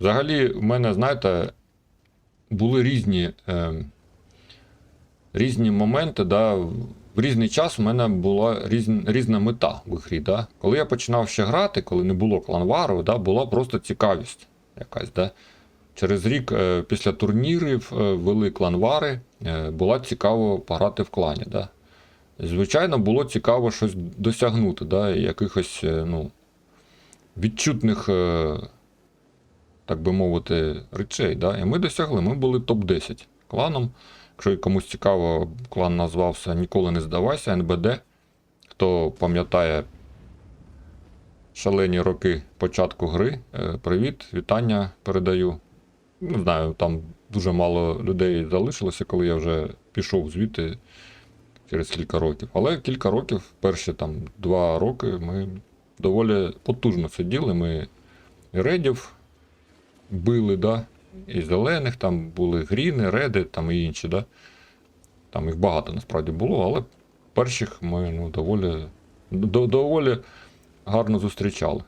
Взагалі, в мене, знаєте, були різні, е, різні моменти, да, в різний час у мене була різн, різна мета в грі. Да. Коли я починав ще грати, коли не було кланвару, да, була просто цікавість якась. Да. Через рік е, після турнірів е, вели кланвари, е, було цікаво пограти в клані. Да. Звичайно, було цікаво щось досягнути, да, якихось е, ну, відчутних, е, так би мовити, речей. Да. І ми досягли, ми були топ-10 кланом. Якщо комусь цікаво, клан назвався Ніколи не здавайся, НБД. Хто пам'ятає шалені роки початку гри, е, привіт, вітання передаю. Не знаю, там дуже мало людей залишилося, коли я вже пішов звідти через кілька років. Але кілька років, перші там два роки, ми доволі потужно сиділи. Ми і редів били, да? і зелених, там були гріни, реди, там і інші. Да? Там їх багато насправді було, але перших ми ну, доволі, до- доволі гарно зустрічали.